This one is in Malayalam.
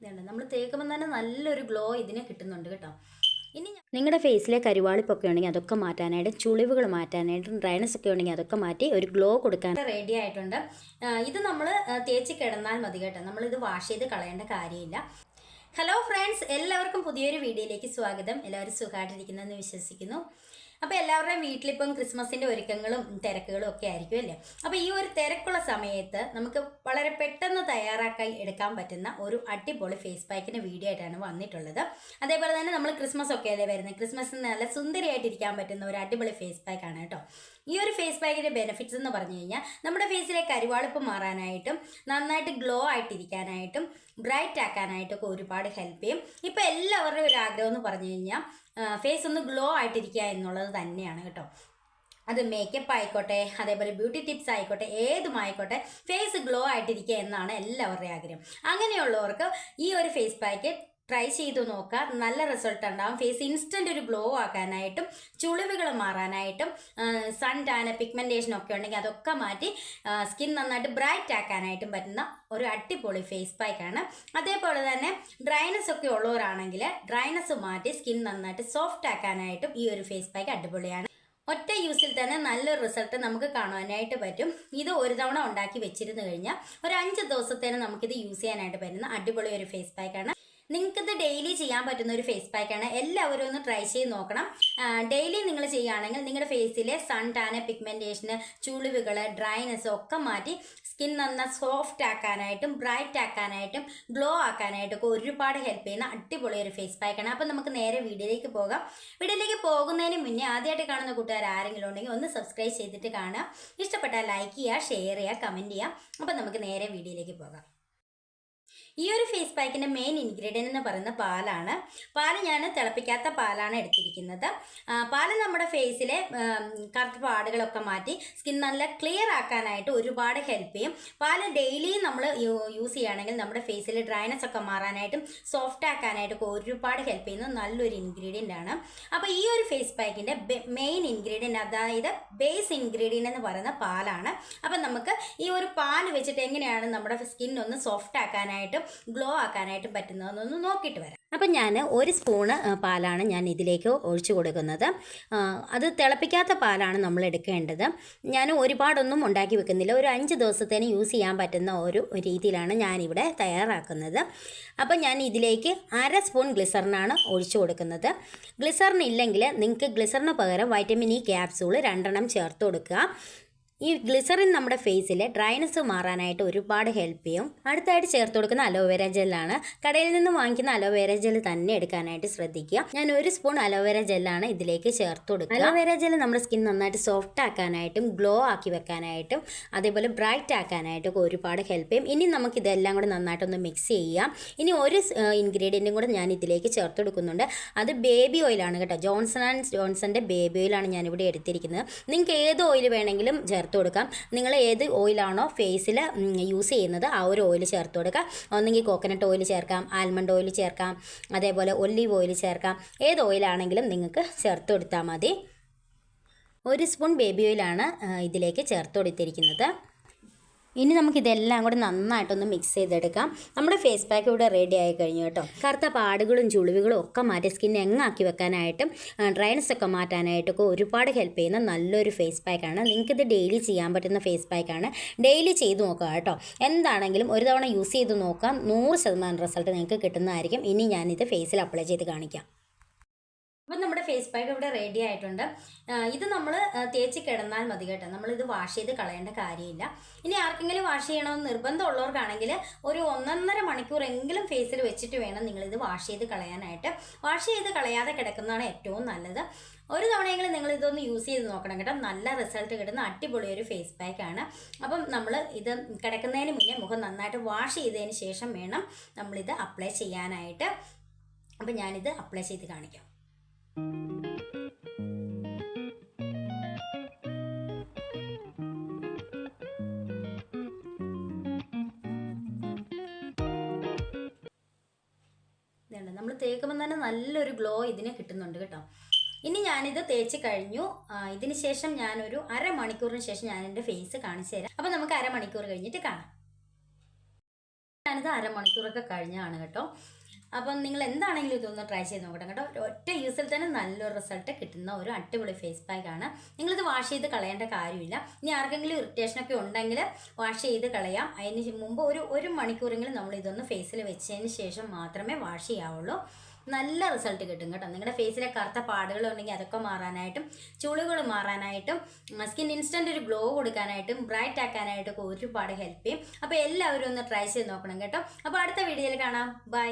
ഇതുണ്ട്. നമ്മൾ തേക്കുമ്പോൾ തന്നെ നല്ലൊരു ഗ്ലോ ഇതിന് കിട്ടുന്നുണ്ട് കേട്ടോ. ഇനി നിങ്ങളുടെ ഫേസിലെ കരുവാളിപ്പൊക്കെ ഉണ്ടെങ്കിൽ അതൊക്കെ മാറ്റാനായിട്ട് ചുളിവുകൾ മാറ്റാനായിട്ടും ഡ്രൈനസ് ഒക്കെ ഉണ്ടെങ്കിൽ അതൊക്കെ മാറ്റി ഒരു ഗ്ലോ കൊടുക്കാൻ റെഡി ആയിട്ടുണ്ട്. ഇത് നമ്മൾ തേച്ച് കിടന്നാൽ മതി കേട്ടോ. നമ്മൾ ഇത് വാഷ് ചെയ്ത് കളയേണ്ട കാര്യമില്ല. ഹലോ ഫ്രണ്ട്സ് എല്ലാവർക്കും പുതിയൊരു വീഡിയോയിലേക്ക് സ്വാഗതം. എല്ലാവരും സുഖമായിട്ടിരിക്കുന്നതെന്ന് വിശ്വസിക്കുന്നു. അപ്പോൾ എല്ലാവരുടെയും വീട്ടിലിപ്പം ക്രിസ്മസിന്റെ ഒരുക്കങ്ങളും തിരക്കുകളും ഒക്കെ ആയിരിക്കും അല്ലേ? അപ്പോൾ ഈ ഒരു തിരക്കുള്ള സമയത്ത് നമുക്ക് വളരെ പെട്ടെന്ന് തയ്യാറാക്കി എടുക്കാൻ പറ്റുന്ന ഒരു അടിപൊളി ഫേസ് പാക്കിന്റെ വീഡിയോ ആയിട്ടാണ് വന്നിട്ടുള്ളത്. അതേപോലെ തന്നെ നമ്മൾ ക്രിസ്മസ് ഒക്കെ അല്ലേ വരുന്നത് ക്രിസ്മസിന് നല്ല സുന്ദരിയായിട്ടിരിക്കാൻ പറ്റുന്ന ഒരു അടിപൊളി ഫേസ് പാക്കാണ് കേട്ടോ. ഈ ഒരു ഫേസ് പാക്കിന്റെ ബെനിഫിറ്റ്സ് എന്ന് പറഞ്ഞു കഴിഞ്ഞാൽ നമ്മുടെ ഫേസിലെ കരുവാളിപ്പ് മാറാനായിട്ടും നന്നായിട്ട് ഗ്ലോ ആയിട്ടിരിക്കാനായിട്ടും ബ്രൈറ്റ് ആക്കാനായിട്ടൊക്കെ ഒരുപാട് ഹെൽപ്പ് ചെയ്യും. ഇപ്പൊ എല്ലാവരുടെയും ഒരു ആഗ്രഹം എന്ന് പറഞ്ഞു കഴിഞ്ഞാൽ ഫേസ് ഒന്ന് ഗ്ലോ ആയിട്ടിരിക്കുക എന്നുള്ളത് തന്നെയാണ് കേട്ടോ. അത് മേക്കപ്പ് ആയിക്കോട്ടെ അതേപോലെ ബ്യൂട്ടി ടിപ്സ് ആയിക്കോട്ടെ ഏതുമായിക്കോട്ടെ ഫേസ് ഗ്ലോ ആയിട്ടിരിക്കുക എന്നാണ് എല്ലാവരുടെയും ആഗ്രഹം. അങ്ങനെയുള്ളവർക്ക് ഈ ഒരു ഫേസ് പാക്ക് ട്രൈ ചെയ്തു നോക്കുക നല്ല റിസൾട്ട് ഉണ്ടാവും. ഫേസ് ഇൻസ്റ്റന്റ് ഒരു ഗ്ലോ ആക്കാനായിട്ടും ചുളിവുകൾ മാറാനായിട്ടും സൺ ടാന പിഗ്മെന്റേഷൻ ഒക്കെ ഉണ്ടെങ്കിൽ അതൊക്കെ മാറ്റി സ്കിൻ നന്നായിട്ട് ബ്രൈറ്റ് ആക്കാനായിട്ടും പറ്റുന്ന ഒരു അടിപൊളി ഫേസ് പാക്കാണ് അതേപോലെ തന്നെ ഡ്രൈനസ് ഒക്കെ ഉള്ളവരാണെങ്കിൽ ഡ്രൈനസ് മാറ്റി സ്കിൻ നന്നായിട്ട് സോഫ്റ്റ് ആക്കാനായിട്ടും ഈ ഒരു ഫേസ് പാക്ക് അടിപൊളിയാണ്. ഒറ്റ യൂസിൽ തന്നെ നല്ലൊരു റിസൾട്ട് നമുക്ക് കാണുവാനായിട്ട് പറ്റും. ഇത് ഒരു തവണ ഉണ്ടാക്കി വെച്ചിരുന്നു കഴിഞ്ഞാൽ ഒരു അഞ്ച് ദിവസത്തേന് നമുക്കിത് യൂസ് ചെയ്യാനായിട്ട് പറ്റുന്ന അടിപൊളി ഒരു ഫേസ് പാക്കാണ് നിങ്ങൾക്കിത് ഡെയിലി ചെയ്യാൻ പറ്റുന്ന ഒരു ഫേസ് പാക്കാണ് എല്ലാവരും ഒന്ന് ട്രൈ ചെയ്ത് നോക്കണം. ഡെയിലി നിങ്ങൾ ചെയ്യുകയാണെങ്കിൽ നിങ്ങളുടെ ഫേസിലെ സൺ ടാന് പിഗ്മെന്റേഷന് ചുളിവുകൾ ഡ്രൈനെസ് ഒക്കെ മാറ്റി സ്കിൻ നന്ന സോഫ്റ്റ് ആക്കാനായിട്ടും ബ്രൈറ്റ് ആക്കാനായിട്ടും ഗ്ലോ ആക്കാനായിട്ടും ഒക്കെ ഒരുപാട് ഹെൽപ്പ് ചെയ്യുന്ന അടിപൊളി ഒരു ഫേസ് പാക്കാണ് അപ്പം നമുക്ക് നേരെ വീഡിയോയിലേക്ക് പോകാം. വീഡിയോയിലേക്ക് പോകുന്നതിന് മുന്നേ ആദ്യമായിട്ട് കാണുന്ന കൂട്ടുകാർ ആരെങ്കിലും ഉണ്ടെങ്കിൽ ഒന്ന് സബ്സ്ക്രൈബ് ചെയ്തിട്ട് കാണുക. ഇഷ്ടപ്പെട്ടാൽ ലൈക്ക് ചെയ്യുക ഷെയർ ചെയ്യുക കമന്റ് ചെയ്യുക. അപ്പം നമുക്ക് നേരെ വീഡിയോയിലേക്ക് പോകാം. ഈ ഒരു ഫേസ് പാക്കിന്റെ മെയിൻ ഇൻഗ്രീഡിയന്റ് എന്ന് പറയുന്ന പാലാണ്. പാൽ ഞാൻ തിളപ്പിക്കാത്ത പാലാണ് എടുത്തിരിക്കുന്നത്. പാൽ നമ്മുടെ ഫേസിലെ കറുത്ത പാടുകളൊക്കെ മാറ്റി സ്കിൻ നല്ല ക്ലിയർ ആക്കാനായിട്ട് ഒരുപാട് ഹെൽപ്പ് ചെയ്യും. പാൽ ഡെയിലി നമ്മൾ യൂസ് ചെയ്യുകയാണെങ്കിൽ നമ്മുടെ ഫേസിലെ ഡ്രൈനസ് ഒക്കെ മാറാനായിട്ടും സോഫ്റ്റ് ആക്കാനായിട്ടൊക്കെ ഒരുപാട് ഹെൽപ്പ് ചെയ്യുന്ന നല്ലൊരു ഇൻഗ്രീഡിയന്റ് ആണ്. അപ്പോൾ ഈ ഒരു ഫേസ് പാക്കിന്റെ മെയിൻ ഇൻഗ്രീഡിയന്റ് അതായത് ബേസ് ഇൻഗ്രീഡിയന്റ് എന്ന് പറയുന്ന പാലാണ്. അപ്പം നമുക്ക് ഈ ഒരു പാൽ വെച്ചിട്ട് എങ്ങനെയാണ് നമ്മുടെ സ്കിൻ ഒന്ന് സോഫ്റ്റ് ആക്കാനായിട്ടും ഗ്ലോ ആക്കാനായിട്ട് പറ്റുന്നതെന്നൊന്ന് നോക്കിയിട്ട് വരാം. അപ്പം ഞാൻ ഒരു സ്പൂണ് പാലാണ് ഞാൻ ഇതിലേക്ക് ഒഴിച്ചു കൊടുക്കുന്നത്. അത് തിളപ്പിക്കാത്ത പാലാണ് നമ്മൾ എടുക്കേണ്ടത്. ഞാൻ ഒരുപാടൊന്നും ഉണ്ടാക്കി വെക്കുന്നില്ല. ഒരു അഞ്ച് ദിവസത്തേന് യൂസ് ചെയ്യാൻ പറ്റുന്ന ഒരു രീതിയിലാണ് ഞാനിവിടെ തയ്യാറാക്കുന്നത്. അപ്പം ഞാൻ ഇതിലേക്ക് അര സ്പൂൺ ഗ്ലിസറിനാണ് ഒഴിച്ചു കൊടുക്കുന്നത്. ഗ്ലിസറിൻ ഇല്ലെങ്കിൽ നിങ്ങൾക്ക് ഗ്ലിസറിന് പകരം വൈറ്റമിൻ ഇ ക്യാപ്സൂൾ രണ്ടെണ്ണം ചേർത്ത് കൊടുക്കുക. ഈ ഗ്ലിസറിൻ നമ്മുടെ ഫേസിലെ ഡ്രൈനസ് മാറാനായിട്ട് ഒരുപാട് ഹെൽപ്പ് ചെയ്യും. അടുത്തായിട്ട് ചേർത്ത് കൊടുക്കുന്ന അലോവേര ജെല്ലാണ് കടയിൽ നിന്ന് വാങ്ങിക്കുന്ന അലോവേര ജെൽ തന്നെ എടുക്കാനായിട്ട് ശ്രദ്ധിക്കുക. ഞാൻ ഒരു സ്പൂൺ അലോവേര ജെല്ലാണ് ഇതിലേക്ക് ചേർത്ത് കൊടുക്കുക. അലോവേര ജെൽ നമ്മുടെ സ്കിൻ നന്നായിട്ട് സോഫ്റ്റ് ആക്കാനായിട്ടും ഗ്ലോ ആക്കി വെക്കാനായിട്ടും അതേപോലെ ബ്രൈറ്റ് ആക്കാനായിട്ടും ഒരുപാട് ഹെൽപ്പ് ചെയ്യും. ഇനി നമുക്ക് ഇതെല്ലാം കൂടെ നന്നായിട്ടൊന്ന് മിക്സ് ചെയ്യാം. ഇനി ഒരു ഇൻഗ്രീഡിയന്റും കൂടെ ഞാൻ ഇതിലേക്ക് ചേർത്ത് കൊടുക്കുന്നുണ്ട്. അത് ബേബി ഓയിലാണ് കേട്ടോ. ജോൺസൺ ആൻഡ് ജോൺസന്റെ ബേബി ഓയിലാണ് ഞാനിവിടെ എടുത്തിരിക്കുന്നത്. നിങ്ങൾക്ക് ഏത് ഓയിൽ വേണമെങ്കിലും കൊടുക്കാം. നിങ്ങൾ ഏത് ഓയിലാണോ ഫേസിൽ യൂസ് ചെയ്യുന്നത് ആ ഒരു ഓയിൽ ചേർത്ത് കൊടുക്കുക ഒന്നെങ്കിൽ കോക്കനട്ട് ഓയിൽ ചേർക്കാം ആൽമണ്ട് ഓയിൽ ചേർക്കാം അതേപോലെ ഒല്ലീവ് ഓയിൽ ചേർക്കാം. ഏത് ഓയിലാണെങ്കിലും നിങ്ങൾക്ക് ചേർത്ത് കൊടുത്താൽ മതി. ഒരു സ്പൂൺ ബേബി ഓയിലാണ് ഇതിലേക്ക് ചേർത്ത് കൊടുത്തിരിക്കുന്നത്. ഇനി നമുക്ക് ഇതെല്ലാം കൂടെ നന്നായിട്ടൊന്ന് മിക്സ് ചെയ്തെടുക്കാം. നമ്മുടെ ഫേസ് പാക്ക് ഇവിടെ റെഡി ആയി കഴിഞ്ഞു കേട്ടോ. കറുത്ത പാടുകളും ചുളിവുകളും ഒക്കെ മാറ്റി സ്കിൻ എങ്ങാക്കി വെക്കാനായിട്ടും ഡ്രൈനസ് ഒക്കെ മാറ്റാനായിട്ടൊക്കെ ഒരുപാട് ഹെൽപ്പ് ചെയ്യുന്ന നല്ലൊരു ഫേസ് പാക്കാണ് നിങ്ങൾക്കിത് ഡെയിലി ചെയ്യാൻ പറ്റുന്ന ഫേസ് പാക്കാണ് ഡെയിലി ചെയ്ത് നോക്കുക കേട്ടോ. എന്താണെങ്കിലും ഒരു തവണ യൂസ് ചെയ്ത് നോക്കാം. നൂറ് ശതമാനം റിസൾട്ട് നിങ്ങൾക്ക് കിട്ടുന്നതായിരിക്കും. ഇനി ഞാനിത് ഫേസിൽ അപ്ലൈ ചെയ്ത് കാണിക്കാം. അപ്പം നമ്മുടെ ഫേസ് പാക്ക് ഇവിടെ റെഡി ആയിട്ടുണ്ട്. ഇത് നമ്മൾ തേച്ച് കിടന്നാൽ മതി കേട്ടോ. നമ്മളിത് വാഷ് ചെയ്ത് കളയേണ്ട കാര്യമില്ല. ഇനി ആർക്കെങ്കിലും വാഷ് ചെയ്യണമെന്ന് നിർബന്ധമുള്ളവർക്കാണെങ്കിൽ ഒരു ഒന്നൊന്നര മണിക്കൂറെങ്കിലും ഫേസിൽ വെച്ചിട്ട് വേണം നിങ്ങളിത് വാഷ് ചെയ്ത് കളയാനായിട്ട്. വാഷ് ചെയ്ത് കളയാതെ കിടക്കുന്നതാണ് ഏറ്റവും നല്ലത്. ഒരു തവണയെങ്കിലും നിങ്ങൾ ഇതൊന്ന് യൂസ് ചെയ്ത് നോക്കണം കേട്ടോ. നല്ല റിസൾട്ട് കിട്ടുന്ന അടിപൊളി ഒരു ഫേസ് പാക്ക് ആണ്. അപ്പം നമ്മൾ ഇത് കിടക്കുന്നതിന് മുന്നേ മുഖം നന്നായിട്ട് വാഷ് ചെയ്തതിന് ശേഷം വേണം നമ്മളിത് അപ്ലൈ ചെയ്യാനായിട്ട്. അപ്പം ഞാനിത് അപ്ലൈ ചെയ്ത് കാണിക്കാം. നമ്മൾ തേക്കുമ്പോൾ തന്നെ നല്ലൊരു ഗ്ലോ ഇതിന് കിട്ടുന്നുണ്ട് കേട്ടോ. ഇനി ഞാനിത് തേച്ച് കഴിഞ്ഞു. ഇതിന് ശേഷം ഞാനൊരു അരമണിക്കൂറിന് ശേഷം ഞാൻ എന്റെ ഫേസ് കാണിച്ചു തരാം. അപ്പം നമുക്ക് അരമണിക്കൂർ കഴിഞ്ഞിട്ട് കാണാം. ഞാനിത് അരമണിക്കൂറൊക്കെ കഴിഞ്ഞാണ് കേട്ടോ. അപ്പം നിങ്ങൾ എന്താണെങ്കിലും ഇതൊന്ന് ട്രൈ ചെയ്ത് നോക്കട്ടെ കേട്ടോ. ഒറ്റ യൂസിൽ തന്നെ നല്ലൊരു റിസൾട്ട് കിട്ടുന്ന ഒരു അടിപൊളി ഫേസ് പാക്ക് ആണ്. നിങ്ങളിത് വാഷ് ചെയ്ത് കളയേണ്ട കാര്യമില്ല. ഇനി ആർക്കെങ്കിലും ഇറിറ്റേഷനൊക്കെ ഉണ്ടെങ്കിൽ വാഷ് ചെയ്ത് കളയാം. അതിന് മുമ്പ് ഒരു ഒരു മണിക്കൂറെങ്കിലും നമ്മൾ ഇതൊന്ന് ഫേസിൽ വെച്ചതിന് ശേഷം മാത്രമേ വാഷ് ചെയ്യാവുള്ളൂ. നല്ല റിസൾട്ട് കിട്ടും കേട്ടോ. നിങ്ങളുടെ ഫേസിലെ കറുത്ത പാടുകൾ ഉണ്ടെങ്കിൽ അതൊക്കെ മാറാനായിട്ടും ചുളികൾ മാറാനായിട്ടും സ്കിൻ ഇൻസ്റ്റന്റ് ഒരു ഗ്ലോ കൊടുക്കാനായിട്ടും ബ്രൈറ്റ് ആക്കാനായിട്ടൊക്കെ ഒരുപാട് ഹെൽപ്പ് ചെയ്യും. അപ്പോൾ എല്ലാവരും ഒന്ന് ട്രൈ ചെയ്ത് നോക്കണം കേട്ടോ. അപ്പോൾ അടുത്ത വീഡിയോയിൽ കാണാം. ബൈ